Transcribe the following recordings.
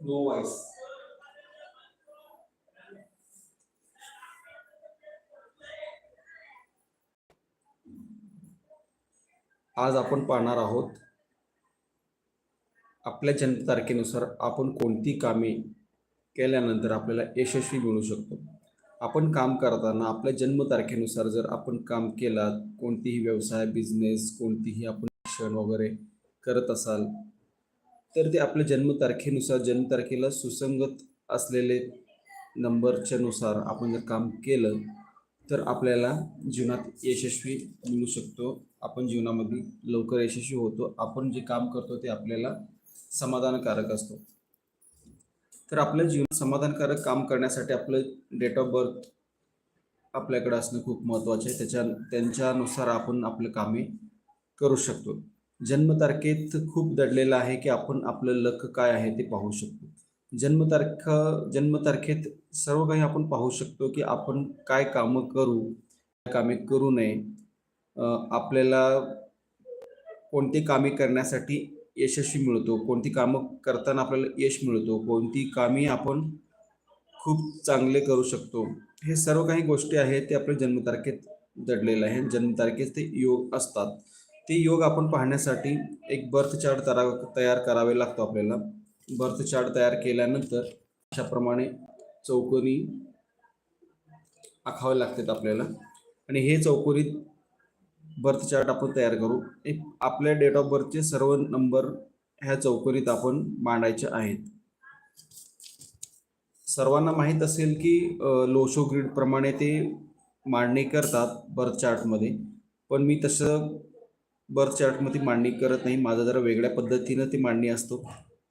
No voice आज आपण पाहणार आहोत आपल्या जन्मतारखेनुसार आपण कोणती कामे केल्यानंतर आपल्याला यशस्वी मिळू शकतो? आपण काम करताना आपल्या जन्मतारखेनुसार जर आपण काम केलात कोणतीही व्यवसाय बिझनेस कोणतीही आपण शिक्षण वगैरे करत असाल तर ते आपल्या जन्मतारखेनुसार जन्मतारखेला सुसंगत असलेले नंबरच्या नुसार आपण जर काम केलं तर आपल्याला जीवनात यशस्वी मिळू शकतो. आपण जीवनामध्ये लवकर यशस्वी होतो. आपण जे काम करतो ते आपल्याला समाधानकारक असतो. तर आपल्या जीवनात समाधानकारक काम करण्यासाठी आपलं डेट ऑफ बर्थ आपल्याकडे असणं खूप महत्त्वाचं आहे. त्याच्या त्यांच्यानुसार आपण आपलं कामे करू शकतो. जन्मतारखेत खूप दडलेलं आहे की आपण आपलं लक काय आहे ते पाहू शकतो. जन्मतारख जन्मतारखेत सर्व काही आपण पाहू शकतो की आपण काय कामं करू काय कामे करू नये. आपल्याला कोणती कामे करण्यासाठी यशस्वी मिळतो कोणती कामं करताना आपल्याला यश मिळतो कोणती कामे आपण खूप चांगले करू शकतो. हे सर्व काही गोष्टी आहेत ते आपल्या जन्मतारखेत दडलेलं आहे जन्मतारखेत ते योग असतात. ते योग आपण पाहण्यासाठी एक बर्थ चार्ट तरा तयार करावे लागतो आपल्याला. बर्थ चार्ट तयार केल्यानंतर अशाप्रमाणे चौकोनी आखावे लागतात आपल्याला. आणि हे चौकोनी बर्थ चार्ट आपण तयार करू. एक आपल्या डेट ऑफ बर्थचे सर्व नंबर ह्या चौकोनीत आपण मांडायचे आहेत. सर्वांना माहीत असेल की लोशो ग्रीडप्रमाणे ते मांडणी करतात बर्थ चार्टमध्ये पण मी तसं बर्थ चार्टमध्ये मांडणी करत नाही. माझं जरा वेगळ्या पद्धतीनं ती मांडणी असतो.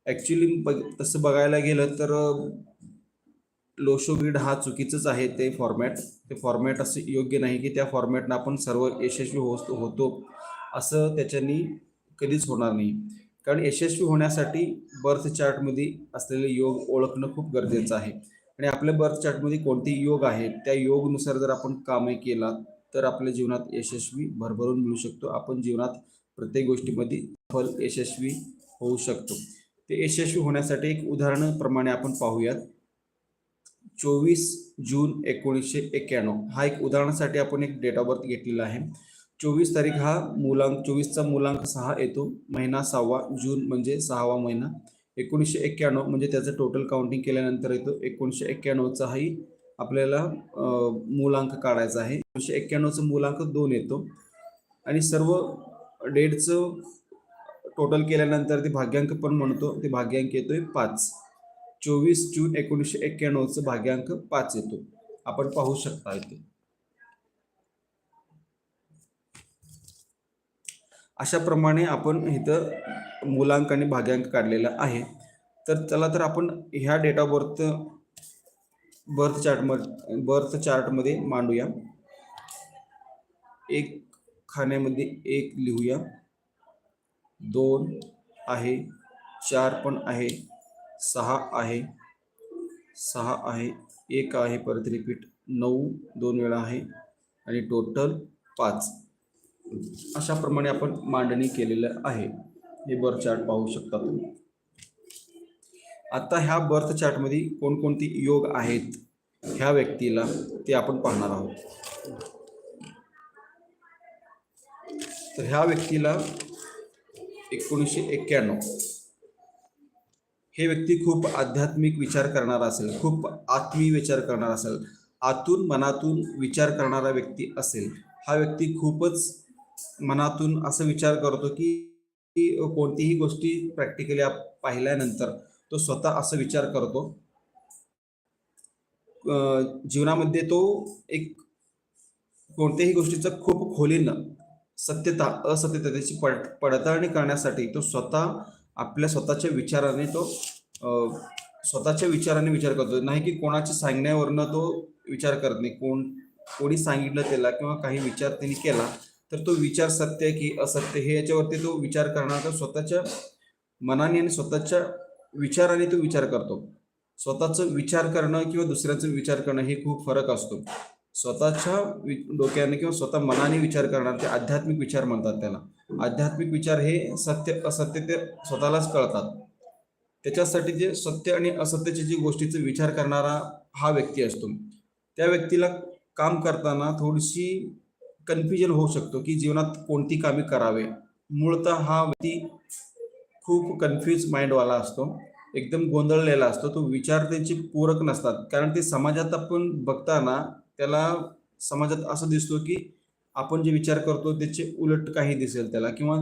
ॲक्च्युली बघ तसं बघायला गेलं तर लोशो ग्रीड हा चुकीचंच आहे ते फॉर्मॅट ते फॉर्मॅट असं योग्य नाही की त्या फॉर्मॅटनं आपण सर्व यशस्वी होत होतो. असं त्याच्यानी कधीच होणार नाही. कारण यशस्वी होण्यासाठी बर्थ चार्टमध्ये असलेले योग ओळखणं खूप गरजेचं आहे. आणि आपल्या बर्थ चार्टमध्ये कोणते योग आहेत? त्या योगनुसार जर आपण कामे केला तर आपल्या जीवनात यशस्वी भरभरून मिळू शकतो. आपण जीवनात प्रत्येक गोष्टीमध्ये फल यशस्वी होऊ शकतो. ते यशस्वी होण्यासाठी एक उदाहरणाप्रमाणे आपण पाहूयात. चोवीस जून एकोणीसशे एक्क्याण्णव हा एक उदाहरणासाठी आपण एक डेट ऑफ बर्थ घेतलेला आहे. चोवीस तारीख हा मुलांक चोवीसचा मुलांक सहा येतो. महिना सहावा जून म्हणजे सहावा महिना. एकोणीसशे एक्क्याण्णव म्हणजे त्याचं टोटल काउंटिंग केल्यानंतर येतो. एकोणीसशे एक्क्याण्णवचाही आपल्याला मूलांक काढायचा आहे. एकोणीसशे एक्क्याण्णवचं मूलांक दोन येतो. आणि सर्व डेटचं टोटल केल्यानंतर ते भाग्यांक पण म्हणतो ते भाग्यांक येतोय पाच. चोवीस जून एकोणीसशे एक्क्याण्णवचं भाग्यांक पाच येतो. आपण पाहू शकता इथे. अशाप्रमाणे आपण इथं मूलांक आणि भाग्यांक काढलेला आहे. तर चला तर आपण ह्या date of birth birth chart birth चार्टमध्ये मांडूया. एक खाण्यामध्ये एक लिहूया. दोन आहे चार पण आहे सहा आहे सहा आहे एक आहे परत रिपीट नऊ दोन वेळा आहे आणि टोटल पाच. अशाप्रमाणे आपण मांडणी केलेलं आहे. हे बर्थ चार्ट पाहू शकता तुम्ही. आता ह्या बर्थ चार्टमध्ये कोणकोणते योग आहेत? ह्या व्यक्तीला ते आपण पाहणार आहोत. तर ह्या व्यक्तीला एकोणीसशे एक्क्याण्णव हे व्यक्ती खूप आध्यात्मिक विचार करणारा असेल खूप आत्मीय विचार करणारा असेल आतून मनातून विचार करणारा व्यक्ती असेल हा व्यक्ती खूपच मनातून असं विचार करतो की की कोणतीही गोष्टी प्रॅक्टिकली पाहिल्यानंतर तो स्वतः असं विचार करतो. जीवनामध्ये तो एक कोणत्याही गोष्टीचं खूप खोलीनं सत्यता असत्यता त्याची पड पडताळणी करण्यासाठी तो स्वतः आपल्या स्वतःच्या विचाराने तो स्वतःच्या विचाराने विचार करतो. नाही की कोणाच्या सांगण्यावरनं तो विचार करत नाही. कोण कोणी सांगितलं त्याला किंवा काही विचार त्यांनी केला तर तो विचार सत्य आहे की असत्य हे याच्यावरती तो विचार करणार. तर स्वतःच्या मनाने आणि स्वतःच्या विचाराने तो विचार करतो. स्वतःचं विचार करणं किंवा दुसऱ्याचा विचार करणं हे खूप फरक असतो. स्वतःच्या वि- डोक्याने किंवा स्वतः मनाने विचार करणार ते आध्यात्मिक विचार म्हणतात त्याला. आध्यात्मिक विचार हे सत्य असत्य ते स्वतःलाच कळतात. त्याच्यासाठी जे सत्य आणि असत्याची जी गोष्टीचा विचार करणारा हा व्यक्ती असतो. त्या व्यक्तीला काम करताना थोडीशी कन्फ्युजन होऊ शकतो की जीवनात कोणती कामे करावे. मूळतः हा व्यक्ती खूप कन्फ्यूज माइंडवाला असतो. एकदम गोंधळलेला असतो. तो विचार त्याचे पूरक नसतात. कारण ते समाजात आपण बघताना त्याला समाजात असं दिसतो की आपण जे विचार करतो त्याचे उलट काही दिसेल त्याला किंवा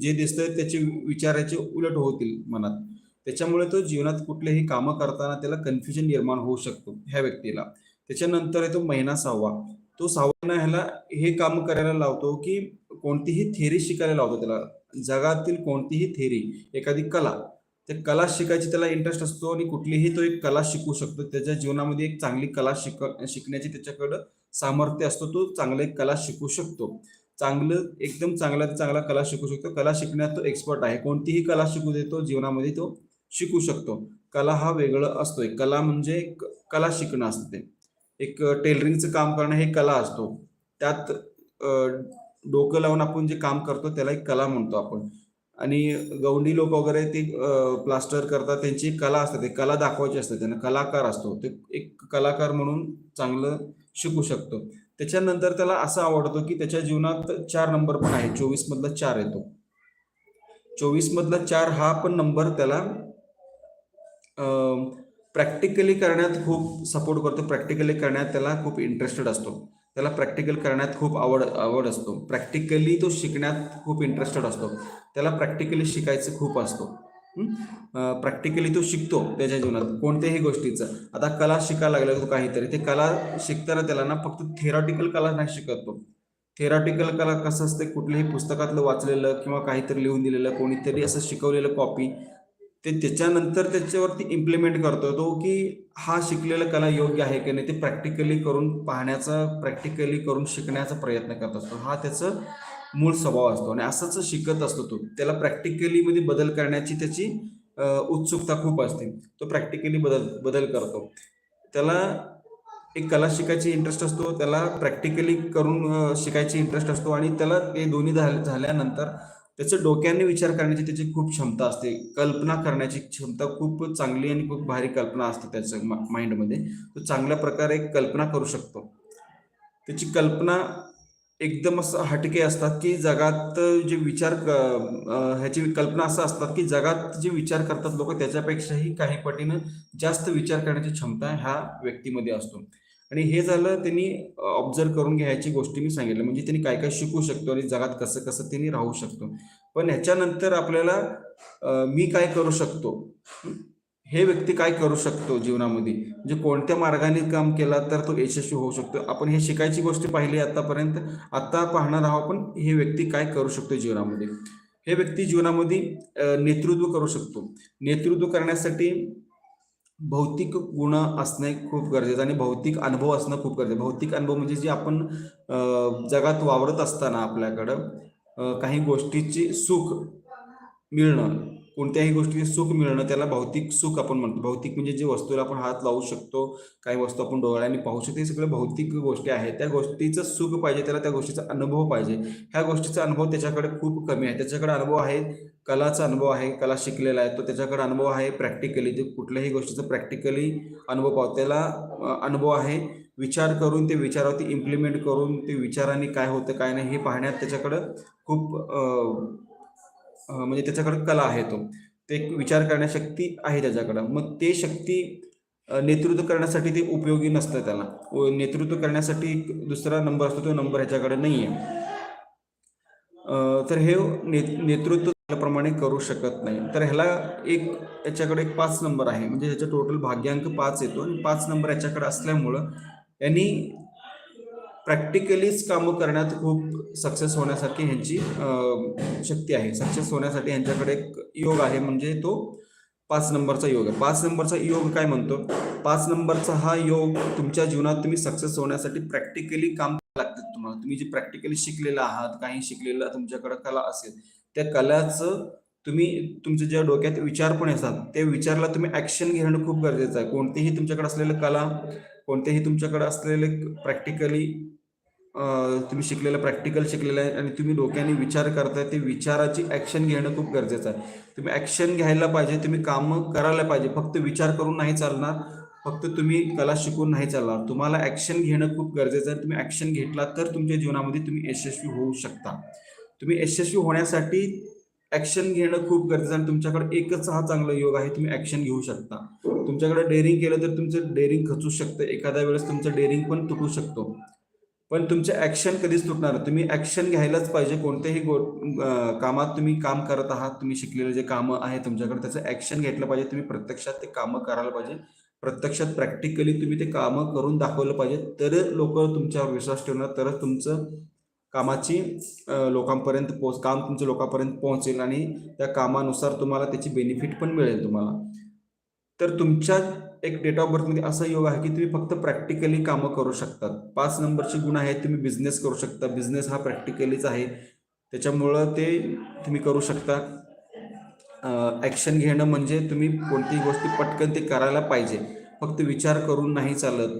जे दिसतंय त्याचे विचाराचे उलट होतील मनात. त्याच्यामुळे तो जीवनात कुठलेही कामं करताना त्याला कन्फ्युजन निर्माण होऊ शकतो ह्या व्यक्तीला. त्याच्यानंतर येतो महिना सहावा. तो सहावा ह्याला हे काम करायला लावतो की कोणतीही थेरी शिकायला लावतो त्याला. जगातील कोणतीही थेरी एखादी कला ते कला शिकायची त्याला इंटरेस्ट असतो आणि कुठलीही तो एक कला शिकू शकतो. त्याच्या जीवनामध्ये एक चांगली कला शिक शिकण्याची त्याच्याकडं सामर्थ्य असतो तो चांगलं एक कला शिकू शकतो. चांगलं एकदम चांगला चांगला कला शिकू शकतो. कला शिकण्यात तो एक्सपर्ट आहे. कोणतीही कला शिकू देतो जीवनामध्ये तो शिकू शकतो. कला हा वेगळं असतो कला म्हणजे एक कला शिकणं असतं ते. एक टेलरिंगचं काम करणं हे कला असतो. त्यात डोकं लावून आपण जे काम करतो त्याला एक कला म्हणतो आपण. आणि गौंडी लोक वगैरे ते प्लास्टर करतात त्यांची एक कला असते ते कला दाखवायची असते त्यांना कलाकार असतो. ते एक कलाकार म्हणून चांगलं शिकू शकतो. त्याच्यानंतर त्याला असं आवडतो की त्याच्या जीवनात चार नंबर पण आहे चोवीस मधला चार येतो. चोवीस मधला चार हा पण नंबर त्याला प्रॅक्टिकली करण्यात खूप सपोर्ट करतो प्रॅक्टिकली करण्यात त्याला खूप इंटरेस्टेड असतो. त्याला प्रॅक्टिकल करण्यात खूप आवड आवड असतो. प्रॅक्टिकली तो शिकण्यात खूप इंटरेस्टेड असतो. त्याला प्रॅक्टिकली शिकायचं खूप असतो. प्रॅक्टिकली तो शिकतो त्याच्या जीवनात कोणत्याही गोष्टीचं. आता कला शिकायला लागला तो काहीतरी. ते कला शिकताना त्याला ना फक्त थेरॉटिकल कला नाही शिकत तो. थेरॉटिकल कला कसं असते? कुठल्याही पुस्तकातलं वाचलेलं किंवा काहीतरी लिहून दिलेलं कोणीतरी असं शिकवलेलं कॉपी ते त्याच्यानंतर त्याच्यावरती इम्प्लिमेंट करतो तो की हा शिकलेला कला योग्य आहे की नाही ते प्रॅक्टिकली करून पाहण्याचा प्रॅक्टिकली करून शिकण्याचा प्रयत्न करत असतो. हा त्याचं मूळ स्वभाव असतो आणि असंच शिकत असतो तो. त्याला प्रॅक्टिकली मध्ये बदल करण्याची त्याची उत्सुकता खूप असते. तो प्रॅक्टिकली बदल बदल करतो. त्याला एक कला शिकायची इंटरेस्ट असतो त्याला प्रॅक्टिकली करून शिकायची इंटरेस्ट असतो आणि त्याला ते दोन्ही झाल- झाल्यानंतर त्याचं डोक्याने विचार करण्याची त्याची खूप क्षमता असते. कल्पना करण्याची क्षमता खूप चांगली आणि खूप भारी कल्पना असते त्याच्या मा- माइंडमध्ये. तो चांगल्या प्रकारे कल्पना करू शकतो. त्याची कल्पना एकदम असं हटके असतात की जगात जे विचार ह्याची कल्पना असं असतात की जगात जे विचार करतात लोक त्याच्यापेक्षाही काही पटीनं जास्त विचार करण्याची क्षमता ह्या व्यक्तीमध्ये असतो. आणि हे झालं त्यांनी ऑब्झर्व करून घ्यायची गोष्टी मी सांगितलं. म्हणजे त्यांनी काय काय शिकू शकतो आणि जगात कसं कसं त्यांनी राहू शकतो. पण ह्याच्यानंतर आपल्याला मी काय करू शकतो? हे? व्यक्ती काय करू शकतो जीवनामध्ये? म्हणजे कोणत्या मार्गाने काम केला तर तो यशस्वी होऊ शकतो? आपण हे शिकायची गोष्ट पाहिली आतापर्यंत. आता पाहणार आहोत आपण हे व्यक्ती काय करू शकतो जीवनामध्ये? हे व्यक्ती जीवनामध्ये नेतृत्व करू शकतो. नेतृत्व करण्यासाठी भौतिक गुण असणे खूप गरजेचं आणि भौतिक अनुभव असणं खूप गरजेचं भौतिक अनुभव म्हणजे जे आपण जगात वावरत असताना आपल्याकडं काही गोष्टीची सुख मिळणं. कोणत्याही गोष्टीचे सुख मिळणं त्याला भौतिक सुख आपण म्हणतो. भौतिक म्हणजे जे वस्तूला आपण हात लावू शकतो काही वस्तू आपण डोळ्याने पाहू शकतो हे सगळं भौतिक गोष्टी आहेत. त्या गोष्टीचं सुख पाहिजे त्याला त्या गोष्टीचा अनुभव पाहिजे. ह्या गोष्टीचा अनुभव त्याच्याकडे खूप कमी आहे. त्याच्याकडे अनुभव आहे कलाचा अनुभव आहे कला शिकलेला आहे तो त्याच्याकडे अनुभव आहे प्रॅक्टिकली ते कुठल्याही गोष्टीचा प्रॅक्टिकली अनुभव पाहतो त्याला अनुभव आहे विचार करून ते विचारावरती इम्प्लिमेंट करून ते विचाराने काय होतं काय नाही हे पाहण्यात त्याच्याकडं खूप म्हणजे त्याच्याकडे कला आहे तो. ते एक विचार करण्याशक्ती आहे त्याच्याकडं. मग ते शक्ती नेतृत्व करण्यासाठी ते उपयोगी नसतं त्याला. नेतृत्व करण्यासाठी एक दुसरा नंबर असतो तो नंबर ह्याच्याकडे नाही आहे तर हे ने नेतृत्व प्रमाणे करू शकत नाही. तर ह्याला एक याच्याकडे एक पाच नंबर आहे. म्हणजे ह्याचा टोटल भाग्यांक पाच येतो आणि पाच नंबर याच्याकडे असल्यामुळं यांनी प्रॅक्टिकलीच कामं करण्यात खूप सक्सेस होण्यासाठी ह्यांची शक्ती आहे. सक्सेस होण्यासाठी ह्यांच्याकडे एक योग आहे म्हणजे तो पाच नंबरचा योग आहे. पाच नंबरचा योग काय म्हणतो? पाच नंबरचा हा योग तुमच्या जीवनात तुम्ही सक्सेस होण्यासाठी प्रॅक्टिकली काम लागतात तुम्हाला. तुम्ही जे प्रॅक्टिकली शिकलेलं आहात काही शिकलेला तुमच्याकडे कला असेल त्या कलाचं तुम्ही तुमच्या ज्या डोक्यात विचार पण असतात त्या विचारला तुम्ही ऍक्शन घेणं खूप गरजेचं आहे. कोणतीही तुमच्याकडे असलेलं कला कोणतेही तुमच्याकडे असलेले प्रॅक्टिकली तुम्ही शिकलेलं प्रॅक्टिकल शिकलेलं आहे आणि तुम्ही डोक्याने विचार करताय ते विचाराची ॲक्शन घेणं खूप गरजेचं आहे. तुम्ही ॲक्शन घ्यायला पाहिजे तुम्ही कामं करायला पाहिजे फक्त विचार करून नाही चालणार फक्त तुम्ही कला शिकून नाही चालणार. तुम्हाला ॲक्शन घेणं खूप गरजेचं आहे तुम्ही ॲक्शन घेतला तर तुमच्या जीवनामध्ये तुम्ही यशस्वी होऊ शकता. तुम्ही यशस्वी होण्यासाठी ॲक्शन घेणं खूप गरजेचं आणि तुमच्याकडे एकच हा चांगला योग आहे तुम्ही ॲक्शन घेऊ शकता. तुमच्याकडे डेअरिंग केलं तर तुमचं डेअरिंग खचू शकतं. एखाद्या वेळेस तुमचं डेअरिंग पण तुटू शकतो. पण तुमचे ॲक्शन कधीच तुटणार तुम्ही ॲक्शन घ्यायलाच पाहिजे. कोणत्याही गो कामात तुम्ही काम करत आहात. तुम्ही शिकलेले जे कामं आहे तुमच्याकडे त्याचं ॲक्शन घेतलं पाहिजे. तुम्ही प्रत्यक्षात ते कामं करायला पाहिजे. प्रत्यक्षात प्रॅक्टिकली तुम्ही ते कामं करून दाखवलं पाहिजे. तर लोक तुमच्यावर विश्वास ठेवणार. तरच तुमचं कामाची लोकांपर्यंत पोच काम तुमच्या लोकांपर्यंत पोहोचेल आणि त्या कामानुसार तुम्हाला त्याची बेनिफिट पण मिळेल तुम्हाला. तर तुमच्या एक डेट ऑफ बर्थमध्ये असा योग आहे की तुम्ही फक्त प्रॅक्टिकली कामं करू शकतात. पाच नंबरचे गुण आहेत तुम्ही बिझनेस करू शकता. बिझनेस हा प्रॅक्टिकलीच आहे. त्याच्यामुळं ते तुम्ही करू शकता. ॲक्शन घेणं म्हणजे तुम्ही कोणतीही गोष्टी पटकन ते करायला पाहिजे. फक्त विचार करून नाही चालत.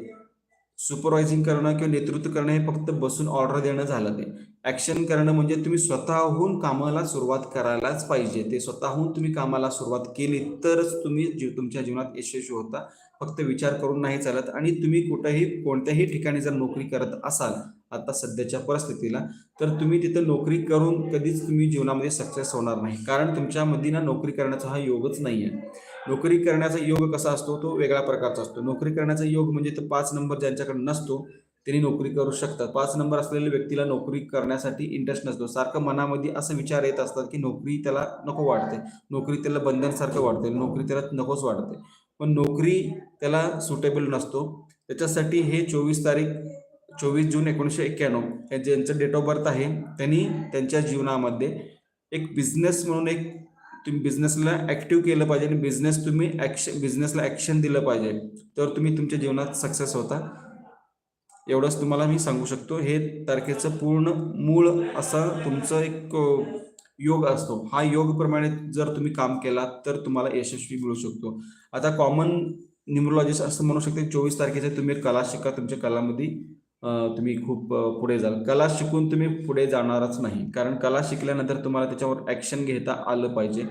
सुपरवायझिंग करणं किंवा नेतृत्व करणं हे फक्त बसून ऑर्डर देणं झालं नाही. ॲक्शन करणं म्हणजे तुम्ही स्वतःहून कामाला सुरुवात करायलाच पाहिजे. ते स्वतःहून तुम्ही कामाला सुरुवात केली तरच तुम्ही जीव तुमच्या जीवनात यशस्वी होता. फक्त विचार करून नाही चालत आणि तुम्ही कुठेही कोणत्याही ठिकाणी जर नोकरी करत असाल आता सध्याच्या परिस्थितीला तर तुम्ही तिथं नोकरी करून कधीच तुम्ही जीवनामध्ये सक्सेस होणार नाही. कारण तुमच्यामध्ये ना नोकरी करण्याचा हा योगच नाही आहे नोकरी करण्याचा योग कसा असतो? तो वेगळ्या प्रकारचा असतो. नोकरी करण्याचा योग म्हणजे तो पाच नंबर ज्यांच्याकडे नसतो त्यांनी नोकरी करू शकतात. पाच नंबर असलेल्या व्यक्तीला नोकरी करण्यासाठी इंटरेस्ट नसतो. सारखं मनामध्ये असं विचार येत असतात की नोकरी त्याला नको वाटते. नोकरी त्याला बंधनसारखं वाटते. नोकरी त्याला नकोच वाटते. पण नोकरी त्याला सुटेबल नसतो. त्याच्यासाठी हे चोवीस तारीख चोवीस जून एकोणीसशे एक्क्याण्णव हे ज्यांचं डेट ऑफ बर्थ आहे त्यांनी त्यांच्या जीवनामध्ये एक बिझनेस म्हणून एक तुम्ही बिझनेसला ॲक्टिव्ह केलं पाहिजे आणि बिझनेस तुम्ही ॲक्शन बिझनेसला ॲक्शन दिलं पाहिजे तर तुम्ही तुमच्या जीवनात सक्सेस होता. एवढंच तुम्हाला मी सांगू शकतो. हे तारखेचं पूर्ण मूळ असा तुमचं एक योग असतो. हा योगप्रमाणे जर तुम्ही काम केलात तर तुम्हाला यशस्वी मिळू शकतो. आता कॉमन न्युमरोलॉजिस्ट असं म्हणू शकते चोवीस तारखेचे तुम्ही कला शिका तुमच्या कलामध्ये तुम्ही खूप पुढे जाल. कला शिकून तुम्ही पुढे जाणारच नाही. कारण कला शिकल्यानंतर तुम्हाला त्याच्यावर ॲक्शन घेता आलं पाहिजे.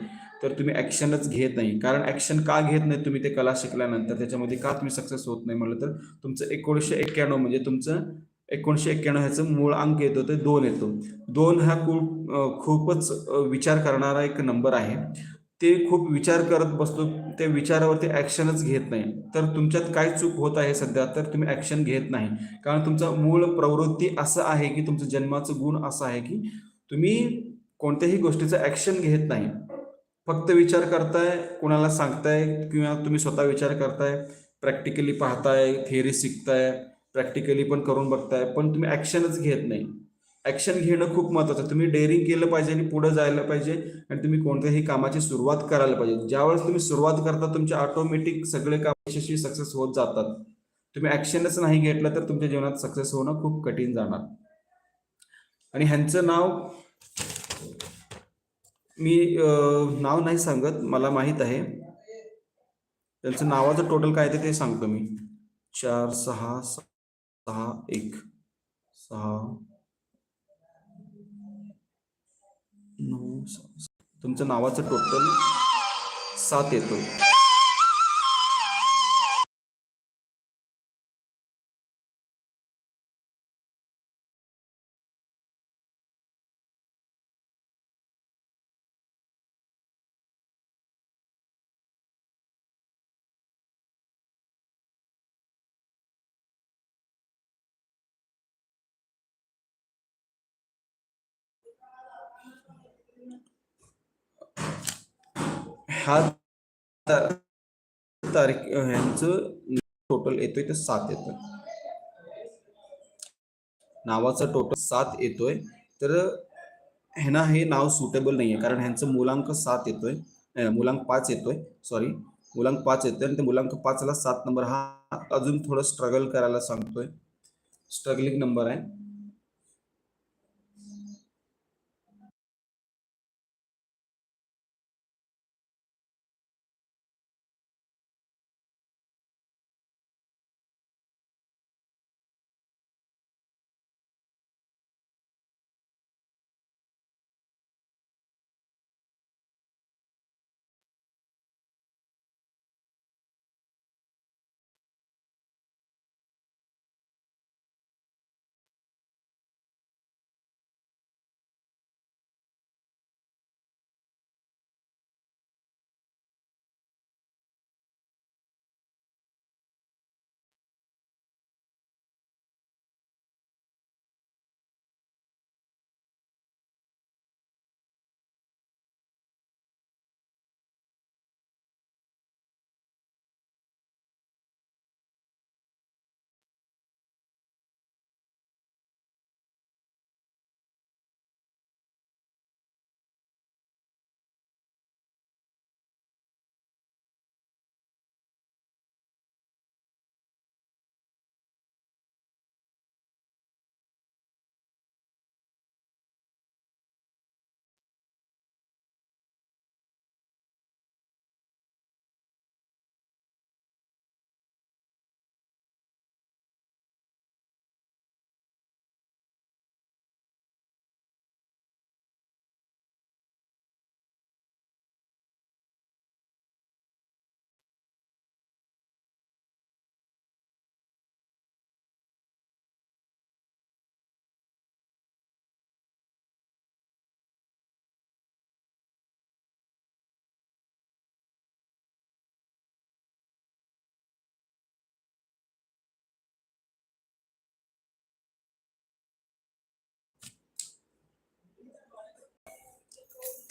तर तुम्ही ॲक्शनच घेत नाही. कारण ॲक्शन का घेत नाही तुम्ही ते कला शिकल्यानंतर? त्याच्यामध्ये का तुम्ही सक्सेस होत नाही म्हटलं तर? तुमचं एकोणीसशे एक्क्याण्णव म्हणजे तुमचं एकोणीसशे एक्क्याण्णव ह्याचं मूळ अंक येतो ते दोन येतो. दोन हा खूप खूपच विचार करणारा एक नंबर आहे. ते खूप विचार करत बसतो ते विचारावरती ॲक्शनच घेत नाही. तर तुमच्यात काय चूक होत आहे सध्या? तर तुम्ही ॲक्शन घेत नाही. कारण तुमचा मूळ प्रवृत्ती असं आहे की तुमचं जन्माचं गुण असं आहे की तुम्ही कोणत्याही गोष्टीचं ॲक्शन घेत नाही. फक्त विचार करताय कोणाला सांगताय किंवा तुम्ही स्वतः विचार करताय प्रॅक्टिकली पाहताय थिअरी शिकताय प्रॅक्टिकली पण करून बघताय पण तुम्ही ॲक्शनच घेत नाही. ॲक्शन घेणं खूप महत्त्वाचं आहे. तुम्ही डेअरिंग केलं पाहिजे आणि पुढे जायला पाहिजे आणि तुम्ही कोणत्याही कामाची सुरुवात करायला पाहिजे. ज्यावेळेस तुम्ही सुरुवात करता तुमचे ऑटोमॅटिक सगळे काम यशस्वी सक्सेस होत जातात. तुम्ही ॲक्शनच नाही घेतलं तर तुमच्या जीवनात सक्सेस होणं खूप कठीण जाणार. आणि ह्यांचं नाव मी नाव नाही सांगत मला माहीत आहे. त्यांचं नावाचं टोटल काय ते ते सांगतो मी. चार सहा सहा एक सहा नऊ सहा- तुमचं नावाचं टोटल सात येतो. ह्या तारीख ह्यांचं टोटल येतोय ते सात येतोय. नावाचा टोटल सात येतोय. तर ह्यांना हे नाव सुटेबल नाही आहे कारण ह्यांचं मुलांक सात येतोय. मुलांक पाच येतोय. सॉरी मुलांक पाच येतोय आणि ते मुलांक पाचला सात नंबर. हा अजून थोडं स्ट्रगल करायला सांगतोय. स्ट्रगलिंग नंबर आहे.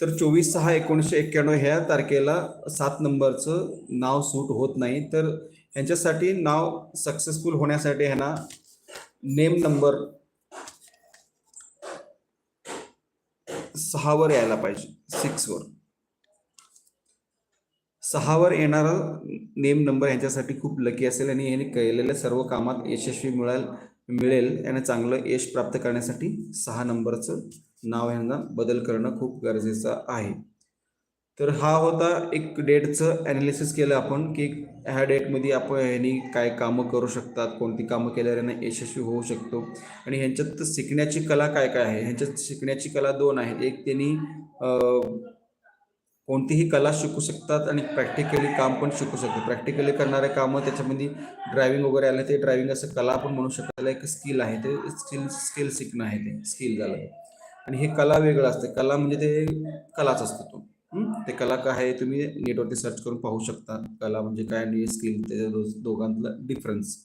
तर चोवीस सहा एकोणीसशे एक्क्याण्णव ह्या तारखेला सात नंबरचं नाव सूट होत नाही. तर ह्यांच्यासाठी नाव सक्सेसफुल होण्यासाठी ह्यांना नेम नंबर सहावर यायला पाहिजे सिक्सवर. सहावर येणारा नेम नंबर यांच्यासाठी खूप लकी असेल आणि यांनी केलेल्या सर्व कामात यशस्वी मिळेल मिळेल. याने चांगलं यश प्राप्त करण्यासाठी सहा नंबरचं नाव यांना बदल करणं खूप गरजेचं आहे. तर हा होता एक डेटचं ॲनालिसिस केलं आपण की ह्या डेटमध्ये आपण ह्यांनी काय कामं करू शकतात कोणती कामं केल्यावर यांना यशस्वी होऊ शकतो. आणि ह्यांच्यात शिकण्याची कला काय काय आहे? ह्यांच्यात शिकण्याची कला दोन आहेत. एक त्यांनी कोणतीही कला शिकू शकतात आणि प्रॅक्टिकली काम पण शिकू शकतात. प्रॅक्टिकली करणारे कामं त्याच्यामध्ये ड्रायव्हिंग वगैरे आलं ते ड्रायव्हिंग असं कला आपण म्हणू शकतो. एक स्किल आहे. ते स्किल स्किल शिकणं आहे ते. स्किल झालं. आणि हे कला वेगळं असते. कला म्हणजे ते कलाच असतो तो. ते कला काय आहे तुम्ही नेटवरती सर्च करून पाहू शकता. कला म्हणजे काय आणि स्किल त्याच्या दो- दोघांतला डिफरन्स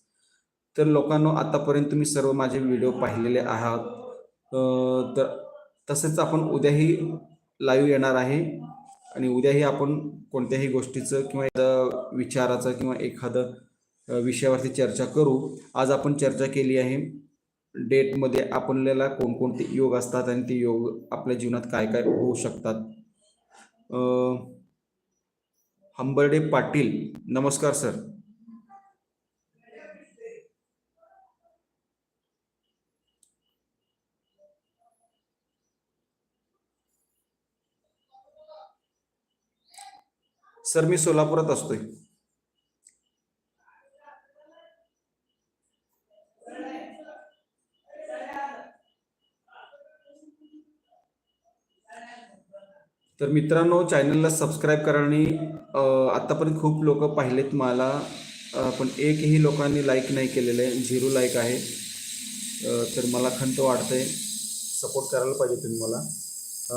तर लोकांनो आतापर्यंत तुम्ही सर्व माझे व्हिडिओ पाहिलेले आहात. तर तसेच आपण उद्याही लाईव्ह येणार आहे. आणि उद्याही आपण कोणत्याही गोष्टीचं किंवा एखादं विचाराचं किंवा एखादं विषयावरती चर्चा करू. आज आपण चर्चा केली आहे डेटमध्ये आपल्याला कोणकोणते योग असतात आणि ते योग आपल्या जीवनात काय काय होऊ शकतात? हंबर्डे पाटील नमस्कार सर. सर मी सोलापुरात असतोय. तर मित्रांनो चॅनलला सबस्क्राईब करा आणि खूप लोक पाहिलेत मला. पण एकही लोकांनी लाईक नाही केलेलं आहे झिरो लाईक आहे. तर मला खंत वाटते सपोर्ट करायला पाहिजे तुम्ही मला.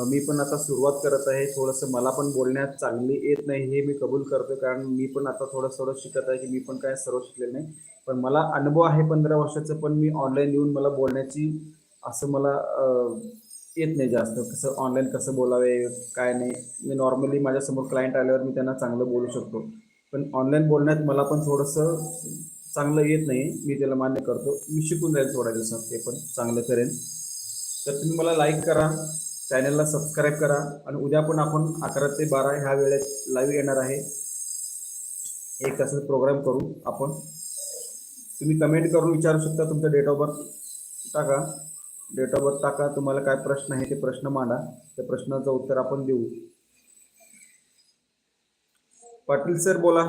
मी पण आता सुरुवात करत आहे. थोडंसं मला पण बोलण्यात चांगली येत नाही हे मी कबूल करतो कारण मी पण आता थोडं थोडं शिकत आहे की मी पण काय सर्व शिकलेलं नाही. पण मला अनुभव आहे पंधरा वर्षाचं पण मी ऑनलाईन येऊन मला बोलण्याची असं मला येत नाही जास्त. कसं ऑनलाईन कसं बोलावे काय नाही. मी नॉर्मली माझ्यासमोर क्लायंट आल्यावर मी त्यांना चांगलं बोलू शकतो. पण ऑनलाईन बोलण्यात मला पण थोडंसं चांगलं येत नाही. मी त्याला मान्य करतो. मी शिकून जाईल थोड्या दिवसात. ते पण चांगलं करेन. तर तुम्ही मला लाईक करा. चॅनलला सबस्क्राईब करा. आणि उद्या पण आपण अकरा ते बारा ह्या वेळेत लाईव्ह येणार आहे. एक तासाचा प्रोग्राम करू आपण. तुम्ही कमेंट करून विचारू शकता. तुमचा डेट ऑफ बर्थ टाका. डेट ऑफ बर्थ टाका तुम्हाला काय प्रश्न आहे ते प्रश्न मांडा. त्या प्रश्नाचं उत्तर आपण देऊ. पाटील सर बोला.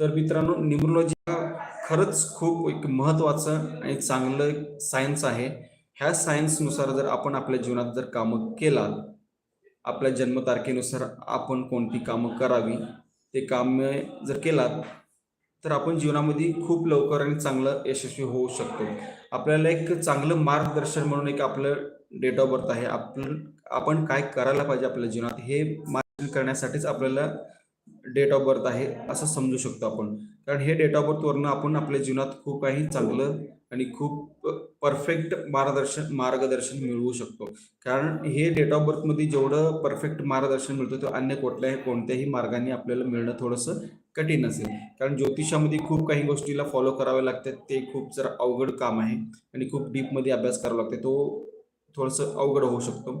तर मित्रांनो न्युमरोलॉजी हा खरंच खूप एक महत्त्वाचं आणि चांगलं सायन्स आहे. ह्या सायन्सनुसार जर आपण आपल्या जीवनात जर कामं केलात आपल्या जन्मतारखेनुसार आपण कोणती कामं करावी ते काम जर केलात तर आपण जीवनामध्ये खूप लवकर आणि चांगलं यशस्वी होऊ शकतो. आपल्याला एक चांगलं मार्गदर्शन म्हणून एक आपलं डेट ऑफ बर्थ आहे. आपण आपण काय करायला पाहिजे आपल्या जीवनात हे मार्गदर्शन करण्यासाठीच आपल्याला डेट ऑफ बर्थ आहे असं समजू शकतो आपण. कारण हे डेट ऑफ बर्थवरनं आपण आपल्या जीवनात खूप काही चांगलं आणि खूप परफेक्ट मार्गदर्शन मार्गदर्शन मिळवू शकतो. कारण हे डेट ऑफ बर्थमध्ये जेवढं परफेक्ट मार्गदर्शन मिळतं ते अन्य कुठल्याही कोणत्याही मार्गाने आपल्याला मिळणं थोडंसं कठीण असेल. कारण ज्योतिषामध्ये खूप काही गोष्टीला फॉलो करावे लागतात. ते खूप जरा अवघड काम आहे आणि खूप डीपमध्ये अभ्यास करावा लागते तो थोडंसं अवघड होऊ शकतो.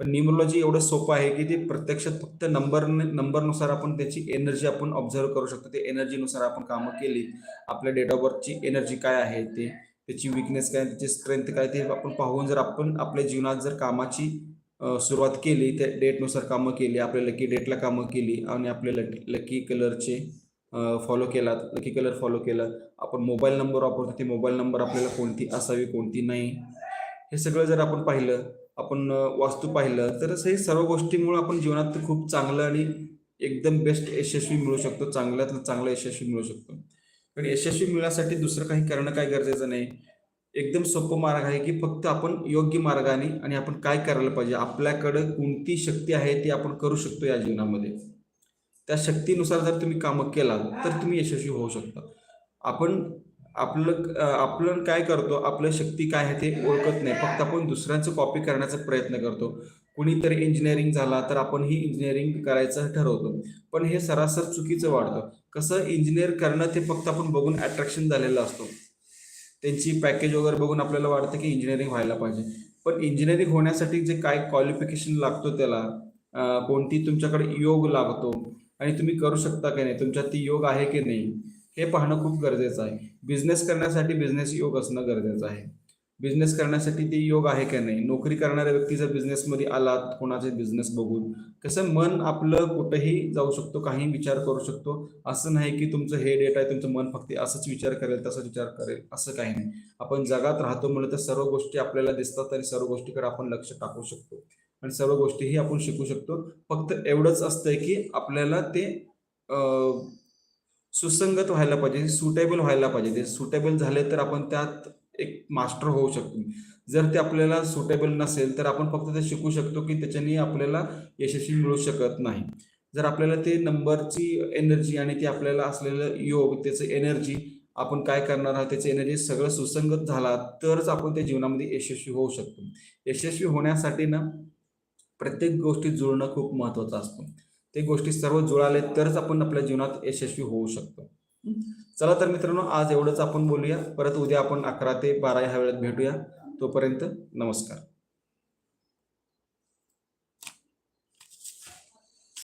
पण न्यूमरोलॉजी एवढं सोपं आहे की ते प्रत्यक्षात फक्त नंबर नंबरनुसार आपण त्याची एनर्जी आपण ऑब्झर्व करू शकतो. ते एनर्जीनुसार आपण कामं केली आपल्या डेट ऑफ बर्थची एनर्जी काय आहे ते त्याची विकनेस काय त्याची स्ट्रेंथ काय ते आपण पाहून जर आपण आपल्या जीवनात जर कामाची सुरुवात केली त्या डेटनुसार कामं केली आपल्या लकी डेटला कामं केली आणि आपल्या लकी लकी कलरचे फॉलो केला लकी कलर फॉलो केला आपण मोबाईल नंबर वापरतो ते मोबाईल नंबर आपल्याला कोणती असावी कोणती नाही हे सगळं जर आपण पाहिलं आपण वास्तू पाहिलं तर हे सर्व गोष्टींमुळे आपण जीवनात खूप चांगलं आणि एकदम बेस्ट यशस्वी मिळू शकतो. चांगल्यातलं चांगलं यशस्वी मिळू शकतो. पण यशस्वी मिळण्यासाठी दुसरं काही करणं काय गरजेचं नाही. एकदम सोपं मार्ग आहे की फक्त आपण योग्य मार्गाने आणि आपण काय करायला पाहिजे आपल्याकडं कोणती शक्ती आहे ती आपण करू शकतो या जीवनामध्ये. त्या शक्तीनुसार जर तुम्ही कामं केला तर तुम्ही यशस्वी होऊ शकता. आपण आपलं आपण काय करतो आपलं शक्ती काय आहे ते ओळखत नाही. फक्त आपण दुसऱ्यांचं कॉपी करण्याचा प्रयत्न करतो. कुणीतरी इंजिनिअरिंग झाला तर आपण ही इंजिनिअरिंग करायचं ठरवतो. पण हे सरासर चुकीचं वाढतं. कसं इंजिनियर करणं ते फक्त आपण बघून अट्रॅक्शन झालेलं असतो. त्यांची पॅकेज वगैरे बघून आपल्याला वाटतं की इंजिनिअरिंग व्हायला पाहिजे. पण इंजिनिअरिंग होण्यासाठी जे काय क्वालिफिकेशन लागतो त्याला कोणती तुमच्याकडे योग लागतो आणि तुम्ही करू शकता की नाही तुमच्यात ती योग आहे की नाही हे पाहणं खूप गरजेचं आहे. बिझनेस करण्यासाठी बिझनेस योग असणं गरजेचं आहे. बिझनेस करण्यासाठी ते योग आहे का नाही? नोकरी करणाऱ्या व्यक्ती जर बिझनेसमध्ये आलात कोणाचे बिझनेस बघून कसं मन आपलं कुठेही जाऊ शकतो काही विचार करू शकतो. असं नाही की तुमचं हे डेट आहे तुमचं मन फक्त असंच विचार करेल तसंच विचार करेल. असं काही नाही. आपण जगात राहतो म्हणलं तर सर्व गोष्टी आपल्याला दिसतात आणि सर्व गोष्टीकडे आपण लक्ष टाकू शकतो. आणि सर्व गोष्टीही आपण शिकू शकतो. फक्त एवढंच असतंय की आपल्याला ते सुसंगत व्हायला पाहिजे सुटेबल व्हायला पाहिजे. ते सुटेबल झाले तर आपण त्यात एक मास्टर होऊ शकतो. जर ते आपल्याला सुटेबल नसेल तर आपण फक्त ते शिकू शकतो की त्याच्याने आपल्याला यशस्वी मिळू शकत नाही. जर आपल्याला ते नंबरची एनर्जी आणि ते आपल्याला असलेलं योग त्याचं एनर्जी आपण काय करणार आहोत त्याची एनर्जी सगळं सुसंगत झाला तरच आपण त्या जीवनामध्ये यशस्वी होऊ शकतो. यशस्वी होण्यासाठी ना प्रत्येक गोष्टी जुळणं खूप महत्वाचं असतं. ते गोष्टी सर्व जुळाले तरच आपण आपल्या जीवनात यशस्वी होऊ शकतो. चला तर मित्रांनो आज एवढंच आपण बोलूया. परत उद्या आपण अकरा ते बारा ह्या वेळेत भेटूया. तोपर्यंत नमस्कार.